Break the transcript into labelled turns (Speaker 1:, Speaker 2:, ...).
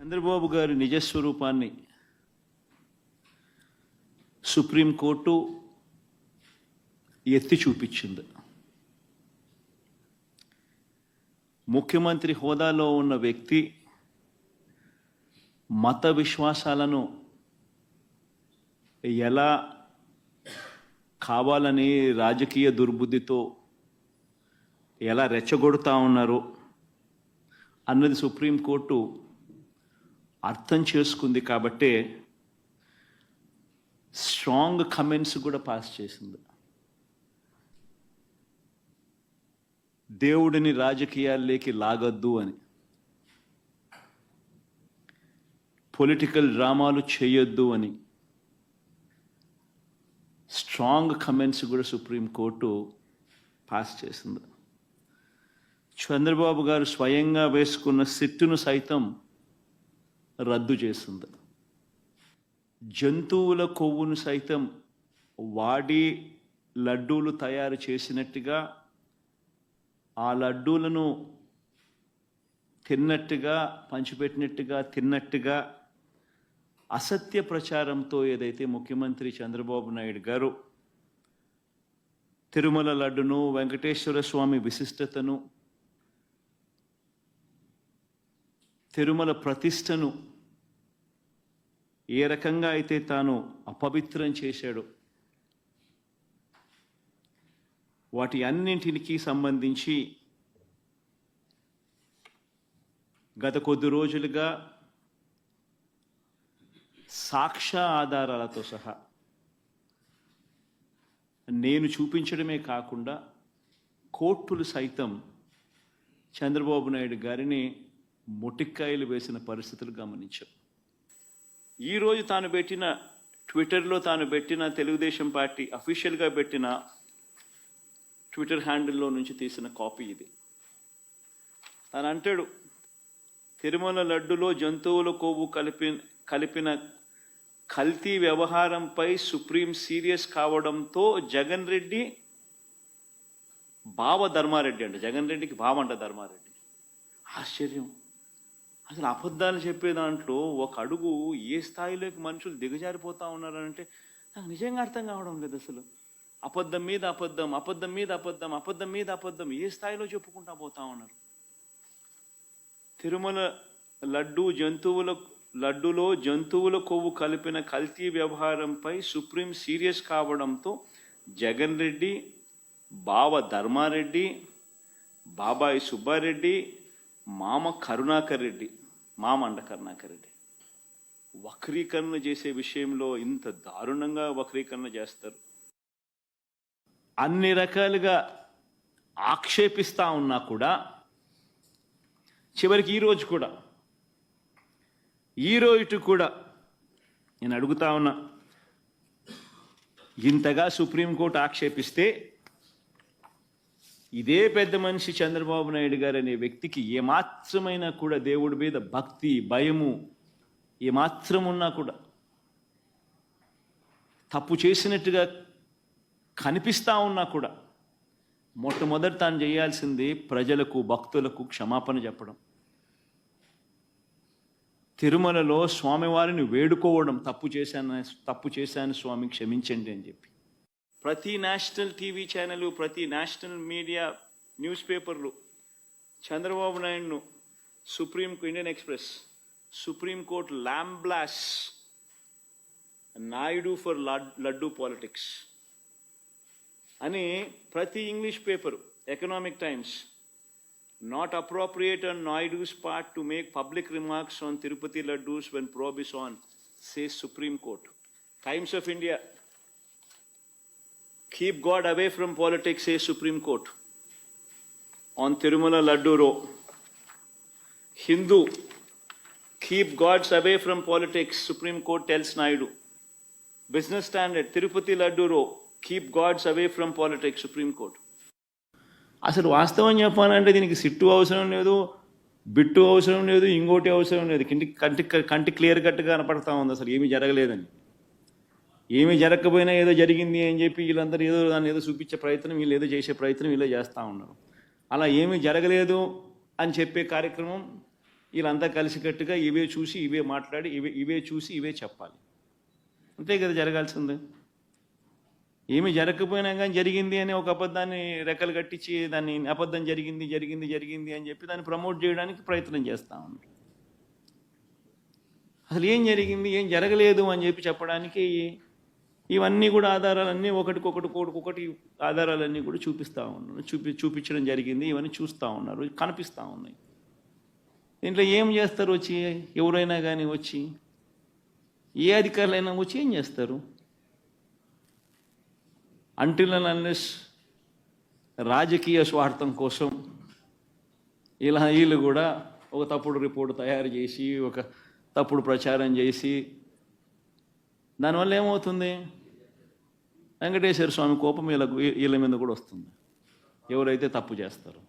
Speaker 1: చంద్రబాబు గారి నిజస్వరూపాన్ని సుప్రీంకోర్టు ఎత్తి చూపించింది. ముఖ్యమంత్రి హోదాలో ఉన్న వ్యక్తి మత విశ్వాసాలను ఎలా కావాలని రాజకీయ దుర్బుద్ధితో ఎలా రెచ్చగొడతా ఉన్నారో అన్నది సుప్రీంకోర్టు అర్థం చేసుకుంది కాబట్టే స్ట్రాంగ్ కమెంట్స్ కూడా పాస్ చేసింది. దేవుడిని రాజకీయాల్లోకి లాగొద్దు అని. పొలిటికల్ డ్రామాలు చేయొద్దు అని. స్ట్రాంగ్ కమెంట్స్ కూడా సుప్రీంకోర్టు పాస్ చేసింది. చంద్రబాబు గారు స్వయంగా వేసుకున్న సిట్టును సైతం రద్దు చేసింది జంతువుల కొవ్వును సైతం వాడి లడ్డూలు తయారు చేసినట్టుగా ఆ లడ్డూలను తిన్నట్టుగా పంచిపెట్టినట్టుగా తిన్నట్టుగా అసత్య ప్రచారంతో ఏదైతే ముఖ్యమంత్రి చంద్రబాబు నాయుడు గారు తిరుమల లడ్డును వెంకటేశ్వర స్వామి విశిష్టతను తిరుమల ప్రతిష్టను ఏ రకంగా అయితే తాను అపవిత్రం చేశాడో వాటి అన్నింటికి సంబంధించి గత కొద్ది రోజులుగా సాక్ష్య ఆధారాలతో సహా నేను చూపించడమే కాకుండా కోర్టులు సైతం చంద్రబాబు నాయుడు గారిని మొటిక్కాయలు వేసిన పరిస్థితులు గమనించాం. ఈరోజు తాను పెట్టిన ట్విట్టర్లో తాను పెట్టిన తెలుగుదేశం పార్టీ అఫీషియల్గా పెట్టిన ట్విట్టర్ హ్యాండిల్లో నుంచి తీసిన కాపీ ఇది. తను అంటాడు తిరుమల లడ్డులో జంతువుల కొవ్వు కలిపి కలిపిన కల్తీ వ్యవహారంపై సుప్రీం సీరియస్ కావడంతో జగన్ రెడ్డి బావ ధర్మారెడ్డి అంట. జగన్ రెడ్డికి బావంట ధర్మారెడ్డి. ఆశ్చర్యం. అసలు అబద్ధాలు చెప్పే దాంట్లో ఒక అడుగు ఏ స్థాయిలోకి మనుషులు దిగజారిపోతా ఉన్నారంటే నాకు నిజంగా అర్థం కావడం లేదు అసలు. అబద్ధం మీద అబద్ధం అబద్ధం మీద అబద్ధం అబద్ధం మీద అబద్ధం ఏ స్థాయిలో చెప్పుకుంటా పోతా ఉన్నారు? తిరుమల లడ్డు జంతువుల లడ్డులో జంతువుల కొవ్వు కలిపిన కల్తీ వ్యవహారంపై సుప్రీం సీరియస్ కావడంతో జగన్ రెడ్డి బావ ధర్మారెడ్డి బాబాయి సుబ్బారెడ్డి మామ కరుణాకర్ రెడ్డి మామ అండ కరుణాకర్ రెడ్డి. వక్రీకరణ చేసే విషయంలో ఇంత దారుణంగా వక్రీకరణ చేస్తారు. అన్ని రకాలుగా ఆక్షేపిస్తా ఉన్నా కూడా చివరికి ఈరోజు కూడా ఈ రోజు కూడా నేను అడుగుతా ఉన్నా ఇంతగా సుప్రీంకోర్టు ఆక్షేపిస్తే ఇదే పెద్ద మనిషి చంద్రబాబు నాయుడు గారు అనే వ్యక్తికి ఏమాత్రమైనా కూడా దేవుడి మీద భక్తి భయము ఏమాత్రం ఉన్నా కూడా తప్పు చేసినట్టుగా కనిపిస్తా ఉన్నా కూడా మొట్టమొదటి తాను చేయాల్సింది ప్రజలకు భక్తులకు క్షమాపణ చెప్పడం. తిరుమలలో స్వామివారిని వేడుకోవడం తప్పు చేశాను తప్పు చేశాను స్వామి క్షమించండి అని చెప్పి. ప్రతి నేషనల్ టీవీ ఛానల్ ప్రతి నేషనల్ మీడియా న్యూస్ పేపర్లు Chandrababu నాయుడును supreme Indian Express supreme court lambasts Naidu for laddu politics అని ప్రతి English paper Economic Times not appropriate on Naidu's part to make public remarks on Tirupati laddoos when probe is on say supreme court. Times of India keep God away from politics a supreme court on Tirumala laddu row Hindu keep gods away from politics supreme court tells Naidu Business Standard Tirupati laddu row keep gods away from politics supreme court అసలు వాస్తవం చెప్పాలంటే దీనికి sit అవసరం లేదు bit అవసరం లేదు ఇంకోటి అవసరం లేదు. కంటి కంటి కంటి క్లియర్ కట్గా కనపడతా ఉంది అసలు ఏమీ జరగలేదని. ఏమీ జరగకపోయినా ఏదో జరిగింది అని చెప్పి వీళ్ళందరూ ఏదో దాన్ని ఏదో చూపించే ప్రయత్నం వీళ్ళు ఏదో చేసే ప్రయత్నం వీళ్ళు చేస్తూ ఉన్నారు. అలా ఏమీ జరగలేదు అని చెప్పే కార్యక్రమం వీళ్ళంతా కలిసికట్టుగా ఇవే చూసి ఇవే మాట్లాడి ఇవే ఇవే చూసి ఇవే చెప్పాలి. అంతే కదా జరగాల్సింది. ఏమి జరగకపోయినా కానీ జరిగింది అని ఒక అబద్ధాన్ని రెక్కలు కట్టించి దాన్ని అబద్ధం జరిగింది జరిగింది జరిగింది అని చెప్పి దాన్ని ప్రమోట్ చేయడానికి ప్రయత్నం చేస్తూ ఉన్నారు. అసలు ఏం జరిగింది ఏం జరగలేదు అని చెప్పి చెప్పడానికి ఇవన్నీ కూడా ఆధారాలన్నీ ఒకటికొకటి ఒకటికొకటి ఆధారాలన్నీ కూడా చూపిస్తూ ఉన్నారు. చూపి చూపించడం జరిగింది. ఇవన్నీ చూస్తూ ఉన్నారు. కనిపిస్తూ ఉన్నాయి. దీంట్లో ఏం చేస్తారు వచ్చి? ఎవరైనా కానీ వచ్చి? ఏ అధికారులైనా వచ్చి ఏం చేస్తారు? అంటిల్ అన్లెస్ రాజకీయ స్వార్థం కోసం ఇలా వీళ్ళు కూడా ఒక తప్పుడు రిపోర్ట్ తయారు చేసి ఒక తప్పుడు ప్రచారం చేసి దానివల్ల ఏమవుతుంది? వెంకటేశ్వర స్వామి కోపం వీళ్ళకు వీళ్ళ మీద కూడా వస్తుంది. ఎవరైతే తప్పు చేస్తారో.